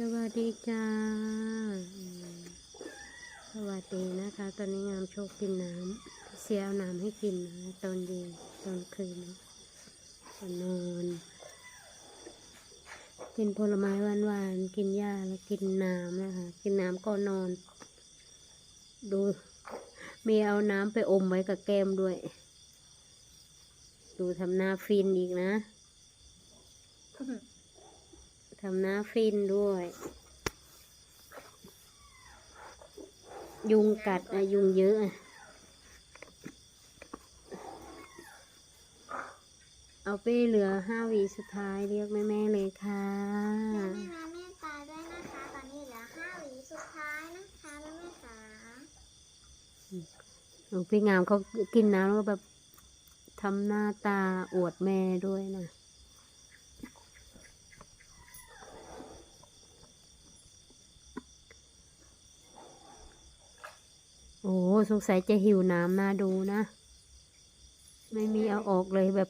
สวัสดีจ้า สวัสดีนะคะ ตอนนี้งามโชคกินน้ำเสียเอาน้ำให้กินนะตอนเย็นตอนคืนนะก็นอนกินผลไม้หวานๆ กินหญ้าแล้วกินน้ำนะคะ กินน้ำก็นอน ดู มีเอาน้ำไปอมไว้กับแก้มด้วย ดูทำหน้าฟินอีกนะ ทำหน้าฟินด้วย ยุงกัดอะยุงเยอะอะเอาไปเหลือห้าหวีสุดท้ายเรียกแม่แม่ๆเลยค่ะแม่แม่มาเมตตาด้วยนะคะ ตอนนี้เหลือห้าหวีสุดท้ายนะคะแม่แม่ขาหลวงพี่งามเขากินน้ำแล้วก็แบบทำหน้าตาอวดแม่ด้วยนะ โอ้สงสัยจะหิวน้ำน่าดูนะ ไม่มีเอาออกเลยแบบ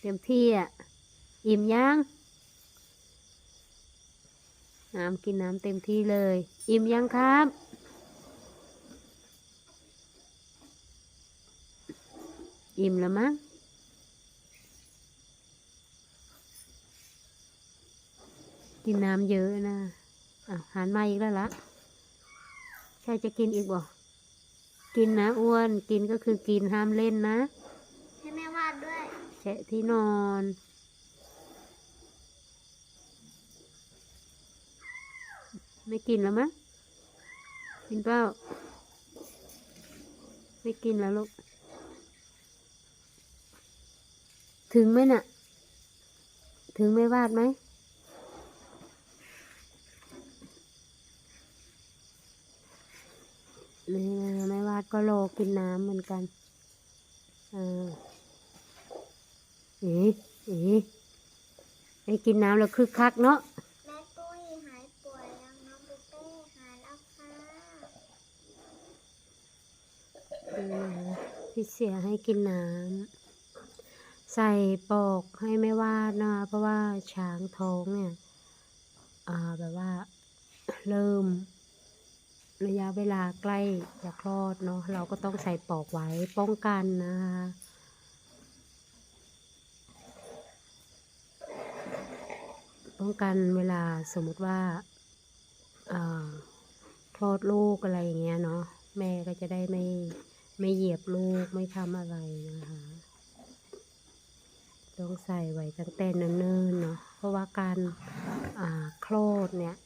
เต็มที่อะ อิ่มยัง น้ำกินน้ำเต็มที่เลย อิ่มยังครับอิ่มแล้วมั้ง กินน้ำเยอะนะ อะหันมาอีกแล้วละใช่จะกินอีกบ่กินนะอ้วน กินก็คือกินห้ามเล่นนะ ให้แม่วาดด้วยแชะที่นอนไม่กินแล้วมั้งกินเปล่าไม่กินแล้วลูก ถึงไหมน่ะ ถึงไม่วาดไหม นี่นะไม่วาด ก็โลกินน้ำเหมือนกันอ่าเอ๋เอ๋ไอ้กินน้ำแล้วคึกคักเนาะแม่ตุ้ยหายป่วยยังน้องบุเป้หายแล้วค่ะนี่นะพี่เสียให้กินน้ำใส่ปอกให้ไม่วาดนะคะเพราะว่าช้างท้องเนี่ย อ่าแบบว่าเริ่ม ระยะเวลาใกล้จะคลอดเนาะเราก็ต้องใส่ปอกไว้ป้องกันนะคะป้องกันเวลาสมมติว่าคลอดลูกอะไรอย่างเงี้ยเนาะแม่ก็จะได้ไม่ไม่เหยียบลูกไม่ทำอะไรนะคะต้องใส่ไว้ตั้งแต่เนิ่นๆเนาะเพราะว่าการคลอดเนี่ย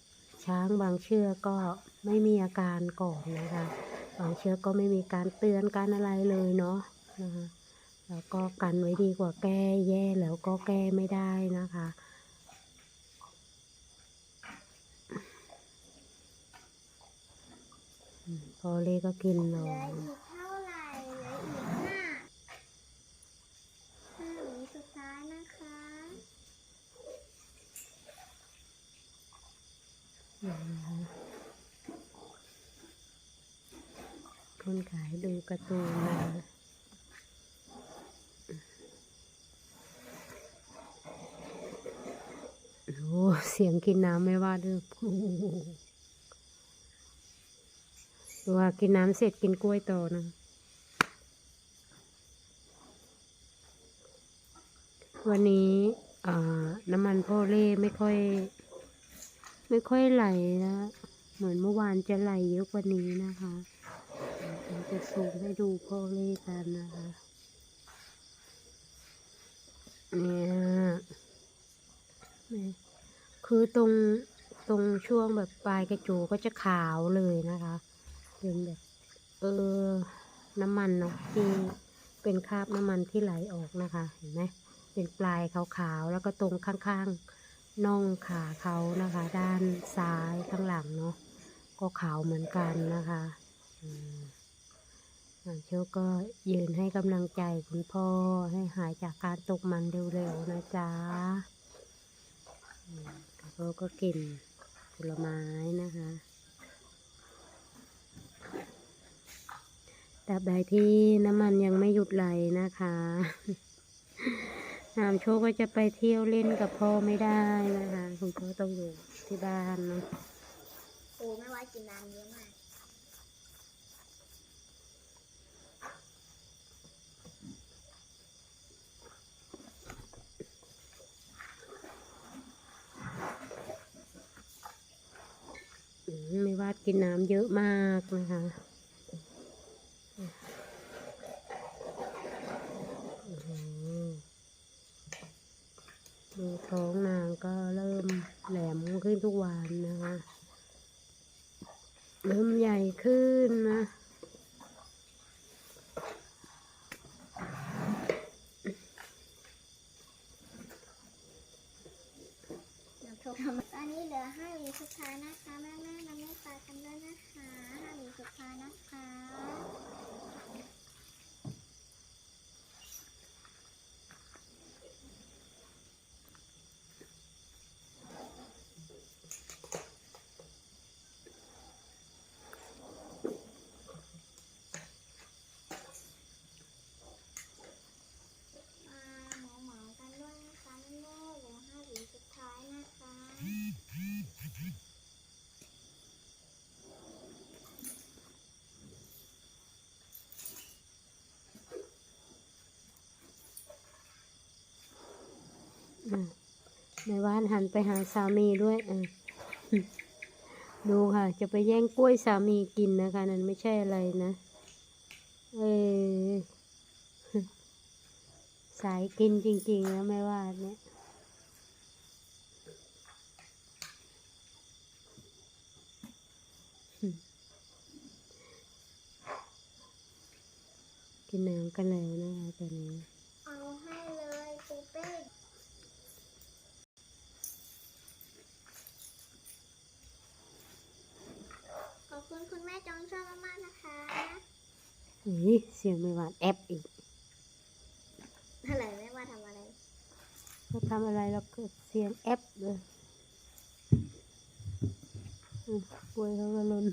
ช้างบางเชือกก็ ไม่มีอาการก่อนนะคะบางเชือกก็ไม่มีการเตือนการอะไรเลยเนาะนะคะแล้วก็กันไว้ดีกว่าแก้แย่แล้วก็แก้ไม่ได้นะคะอืมพอเล่ก็กินนเหลืออนอีกเท่าไหร่เหลืออีกห้าห้าหวีสุดท้ายนะคะ นะ คนขายดูกร์ตูนนะโอ้เสียงกินน้ำไม่ว่าเด้อโอ้โหว่ากินน้ำเสร็จกินกล้วยต่อนะวันนี้น้ำมันพ่อเล่ไม่ค่อย ไม่ค่อยไหลนะ เหมือนเมื่อวานจะไหลเยอะกว่านี้นะคะ จะซูมให้ดูพ่อเล่กันนะคะเนี่ยเนี่คือตรงตรงช่วงแบบปลายกระจูก็จะขาวเลยนะคะเป็นแบบเออน้ำมันเนาะที่เป็นคราบน้ำมันที่ไหลออกนะคะเห็นไหมเป็นปลายขาวๆแล้วก็ตรงข้างๆน่องขาเขานะคะ ด้านซ้ายข้างหลังเนาะก็ขาวเหมือนกันนะคะ อืม อ่าเชียวก็ยืนให้กำลังใจคุณพ่อให้หายจากการตกมันเร็วๆนะจ๊ะอืมแล้วก็กินผลไม้นะคะตราบใดที่น้ำมันยังไม่หยุดไหลนะคะงามโชคก็จะไปเที่ยวเล่นกับพ่อไม่ได้นะคะ คุณพ่อต้องอยู่ที่บ้านเนาะโอ้แม่ว่ากินน้ำเยอะมาก ไม่วาดกินน้ำเยอะมากนะคะอื้อหือดูท้องนางก็เริ่มแหลมขึ้นทุกวันนะคะ เริ่มใหญ่ขึ้นนะตอนนี้เหลือห้าวีสุดท้ายนะคะแม่แม่น้ำแม่ตากันด้วยนะคะห้าหวีสุดท้ายนะคะ มาหมอหมอกันด้วยนะคะแม่แม่เหลือห้าหวีสุดท้ายนะคะ อะแม่ว่านหันไปหาสามีด้วยดูค่ะ จะไปแย่งกล้วยสามีกินนะคะ นั่นไม่ใช่อะไรนะ เออสายกินจริงๆแล้วแม่วาดเนี่ยกินน้ำกันแล้วนะคะตอนนี้ เอาให้เลยปูเป้ขอบคุณคุณแม่จองชอบมากๆนะคะ อุ้ย เสียงไม่หวานแอปอีกอะไรแม่ว่าทำอะไรก็ทำอะไรแล้วก็เสียงแอปเลยอืมป่วยเขาก็ลน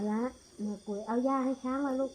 เอาละแม่ปุ๋ ยเอาหญ้าให้ช้างมาลูก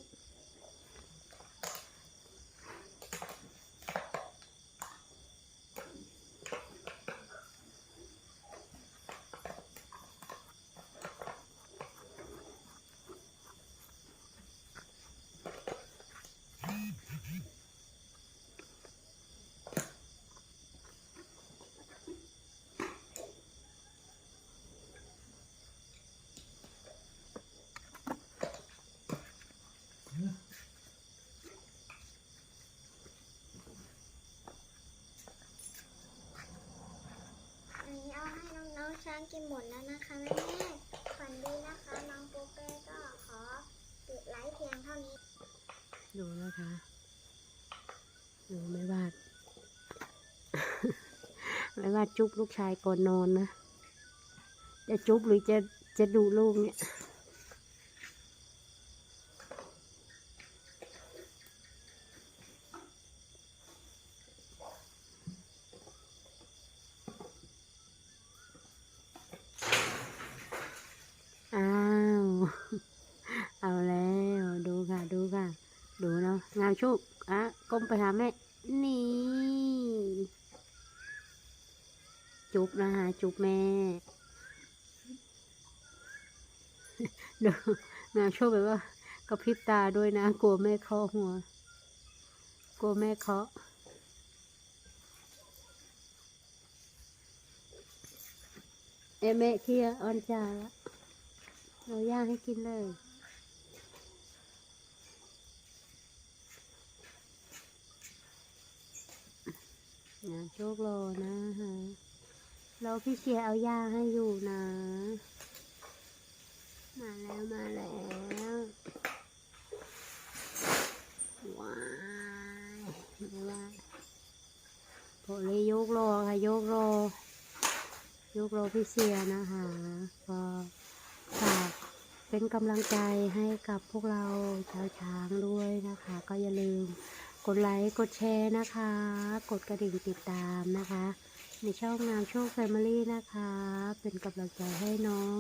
อันนี้เอาให้น้องๆช้าง กินหมดแล้วนะคะแม่แม่ฝันดีนะคะน้องปูเป้ก็ขอปิดไลฟ์เพียงเท่านี้ ดูนะคะ ดูไม่วาด ไม่วาดจุ๊บลูกชายก่อนนอนนะ จะจุ๊บหรือจะจะดูลูกเนี่ย อ้าว เอาแล้ว ดูค่ะ ดูค่ะ ดู ชุกอะก้มไปหาแม่ นี่ จุบนะคะจุบแม่ดูงามโชคแบบว่ากระพริบตาด้วยนะ กลัวแม่เคาะหัว กลัวแม่เคาะเอะแม่เคียออนจาละเราย่างให้กินเลย งานโชครอนะฮะเราพี่เชียร์เอายาให้อยู่นะ มาแล้วมาแล้ว ว้ายว่าโผเลยยกรอค่ะยกรอยกรอพี่เชียร์นะคะก็ฝากเป็นกำลังใจให้กับพวกเราชาวช้างด้วยนะคะ ก็อย่าลืม กดไลค์ กดแชร์นะคะ กดกระดิ่งติดตามนะคะ ในช่องงามโชคแฟมิลี่นะคะ เป็นกำลังใจให้น้อง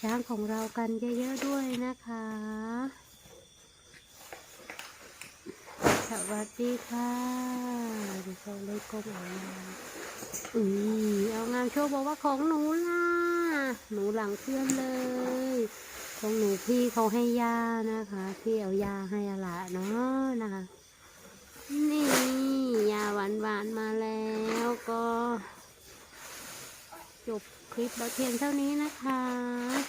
ช้างของเรากันเยอะๆด้วยนะคะ สวัสดีค่ะเดิฉันเลยก้มเอางาอือเอางามโชคบอกว่าของหนูล่ะ หนูหลังเพื่อนเลยของหนูพี่เขาให้ยานะคะ พี่เอายาให้อละเนาะนะคะ นี่ยาหวานหวานมาแล้วก็จบคลิปแล้วเพียงเท่านี้นะคะ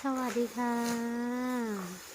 สวัสดีค่ะ